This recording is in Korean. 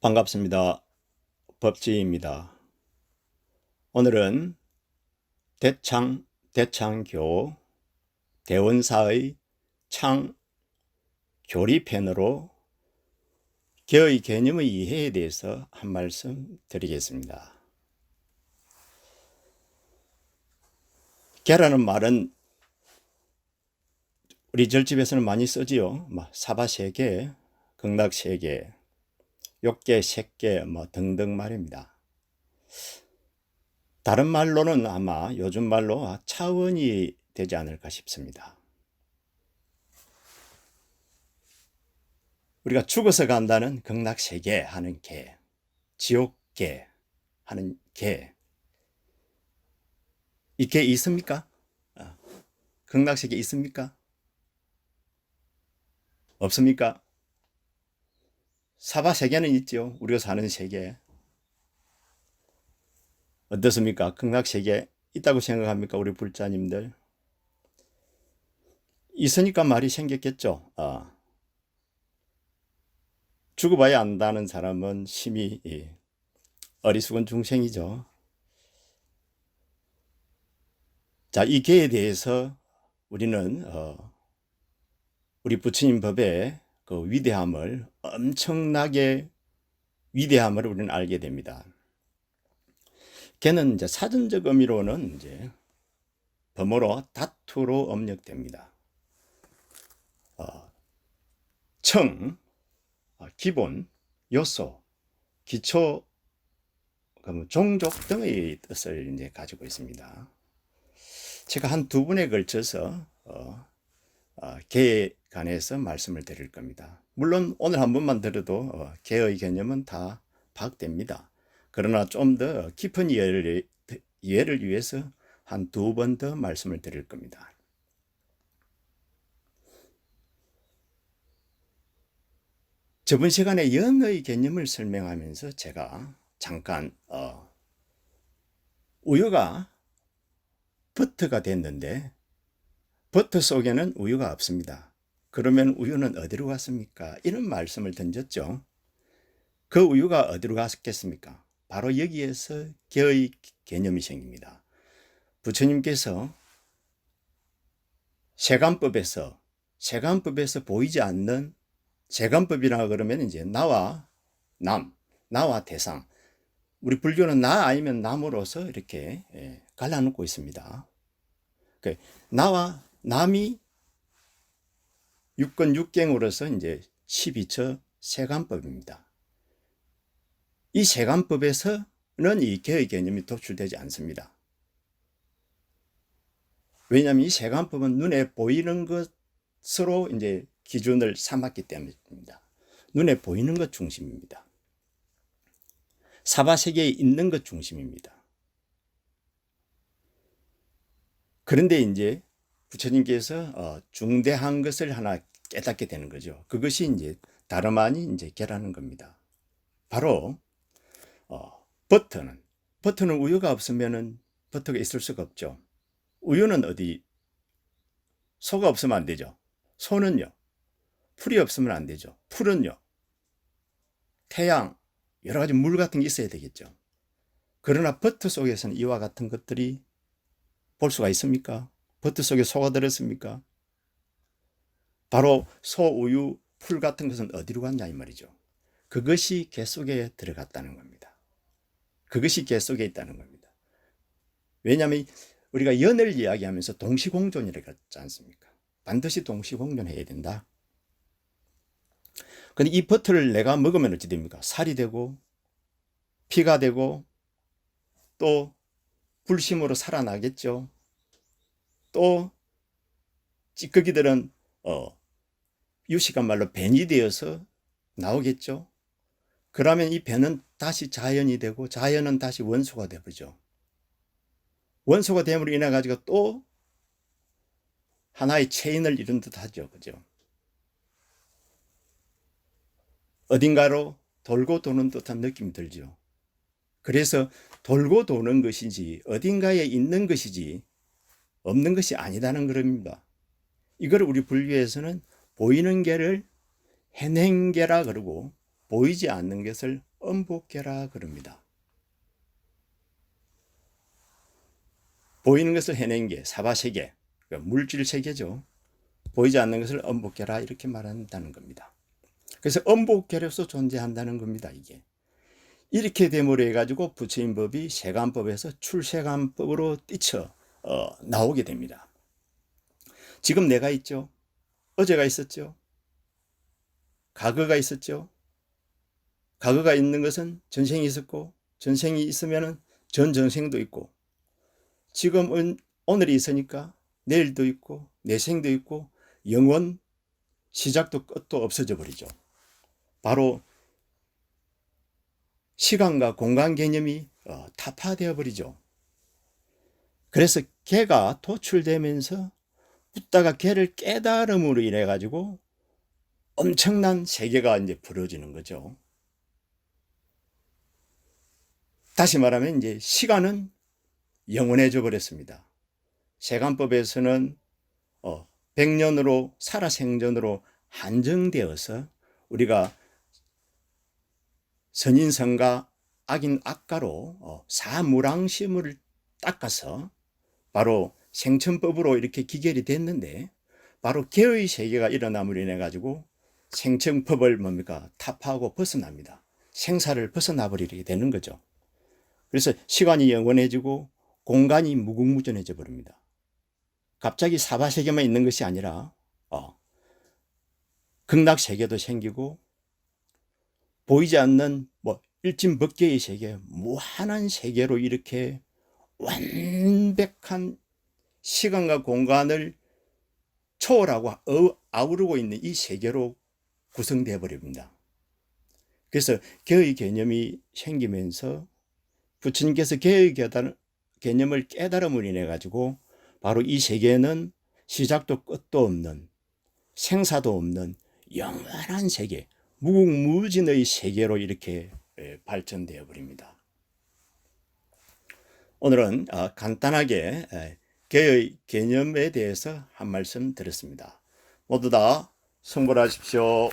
반갑습니다. 법지입니다. 오늘은 대창 대창교 대원사의 창 교리편으로 개의 개념의 이해에 대해서 한 말씀 드리겠습니다. 개라는 말은 우리 절집에서는 많이 쓰지요. 뭐 사바세계, 극락세계, 욕계, 색계 뭐 등등 말입니다. 다른 말로는 아마 요즘 말로 차원이 되지 않을까 싶습니다. 우리가 죽어서 간다는 극락세계 하는 개, 지옥계 하는 개, 이개 있습니까? 어, 극락세계 있습니까? 없습니까? 사바 세계는 있죠. 우리가 사는 세계. 어떻습니까? 극락 세계 있다고 생각합니까? 우리 불자님들. 있으니까 말이 생겼겠죠. 아. 죽어봐야 안다는 사람은 심히 예, 어리숙은 중생이죠. 자, 이 개에 대해서 우리는 어, 우리 부처님 법에 그 위대함을 엄청나게 위대함을 우리는 알게 됩니다. 걔는 이제 사전적 의미로는 이제 범어로 다투로 업력됩니다. 어, 청, 어, 기본, 요소, 기초, 종족 등의 뜻을 이제 가지고 있습니다. 제가 한 두 번에 걸쳐서 어, 어, 개에 관해서 말씀을 드릴 겁니다. 물론 오늘 한 번만 들어도 어, 개의 개념은 다 파악됩니다. 그러나 좀 더 깊은 이해를, 이해를 위해서 한 두 번 더 말씀을 드릴 겁니다. 저번 시간에 연의 개념을 설명하면서 제가 잠깐 어, 우유가 버터가 됐는데 버터 속에는 우유가 없습니다. 그러면 우유는 어디로 갔습니까? 이런 말씀을 던졌죠. 그 우유가 어디로 갔겠습니까? 바로 여기에서 개의 개념이 생깁니다. 부처님께서 세간법에서 세간법에서 보이지 않는 세간법이라 그러면 이제 나와 남, 나와 대상. 우리 불교는 나 아니면 남으로서 이렇게 예, 갈라놓고 있습니다. 그 나와 남이 육권 육경으로서 이제 12처 세간법입니다. 이 세간법에서는 이 개의 개념이 도출되지 않습니다. 왜냐하면 이 세간법은 눈에 보이는 것으로 이제 기준을 삼았기 때문입니다. 눈에 보이는 것 중심입니다. 사바 세계에 있는 것 중심입니다. 그런데 이제 부처님께서 어, 중대한 것을 하나 깨닫게 되는 거죠. 그것이 이제 다름 아닌 이제 개라는 겁니다. 바로 어, 버터는 버터는 우유가 없으면은 버터가 있을 수가 없죠. 우유는 어디 소가 없으면 안 되죠. 소는요. 풀이 없으면 안 되죠. 풀은요. 태양 여러 가지 물 같은 게 있어야 되겠죠. 그러나 버터 속에서는 이와 같은 것들이 볼 수가 있습니까? 버터 속에 소가 들었습니까? 바로 소우유 풀 같은 것은 어디로 갔냐 이 말이죠. 그것이 개 속에 들어갔다는 겁니다. 그것이 개 속에 있다는 겁니다. 왜냐하면 우리가 연을 이야기하면서 동시공존이라고 했지 않습니까? 반드시 동시공존해야 된다. 근데 이 버터를 내가 먹으면 어찌 됩니까? 살이 되고 피가 되고 또 불심으로 살아나겠죠. 또 찌꺼기들은 어, 유식한 말로 벤이 되어서 나오겠죠. 그러면 이 벤은 다시 자연이 되고 자연은 다시 원소가 되버죠. 원소가 됨으로 인해 가지고 또 하나의 체인을 이룬 듯 하죠. 그죠? 어딘가로 돌고 도는 듯한 느낌이 들죠. 그래서 돌고 도는 것이지 어딘가에 있는 것이지 없는 것이 아니다는 그럽니다. 이걸 우리 불교에서는 보이는 개를 해낸개라 그러고 보이지 않는 것을 엄복계라 그럽니다. 보이는 것을 해낸 게 사바세계, 그러니까 물질 세계죠. 보이지 않는 것을 엄복계라 이렇게 말한다는 겁니다. 그래서 엄복계로서 존재한다는 겁니다. 이게 이렇게 됨으로 해가지고 부처인법이 세간법에서 출세간법으로 뛰쳐 어, 나오게 됩니다. 지금 내가 있죠. 어제가 있었죠. 과거가 있었죠. 과거가 있는 것은 전생이 있었고 전생이 있으면은 전 전생도 있고 지금은 오늘이 있으니까 내일도 있고 내생도 있고 영원 시작도 끝도 없어져 버리죠. 바로 시간과 공간 개념이 어, 타파되어 버리죠. 그래서 개가 도출되면서 붓다가 개를 깨달음으로 인해 가지고 엄청난 세계가 이제 벌어지는 거죠. 다시 말하면 이제 시간은 영원해져 버렸습니다. 세간법에서는 어, 100년으로 살아생전으로 한정되어서 우리가 선인성과 악인 악가로 어, 사무랑심을 닦아서 바로 생천법으로 이렇게 기결이 됐는데 바로 개의 세계가 일어남으로 인해 가지고 생천법을 뭡니까 타파하고 벗어납니다. 생사를 벗어나 버리게 되는 거죠. 그래서 시간이 영원해지고 공간이 무궁무진해져 버립니다. 갑자기 사바 세계만 있는 것이 아니라 어, 극락 세계도 생기고 보이지 않는 뭐 일진법계의 세계, 무한한 세계로 이렇게 완벽한 시간과 공간을 초월하고 어, 아우르고 있는 이 세계로 구성되어 버립니다. 그래서 개의 개념이 생기면서 부처님께서 개의 개념을 깨달음을 인해 가지고 바로 이 세계는 시작도 끝도 없는 생사도 없는 영원한 세계, 무궁무진의 세계로 이렇게 발전되어 버립니다. 오늘은 아, 간단하게 개의 개념에 대해서 한 말씀 드렸습니다. 모두 다 성불하십시오.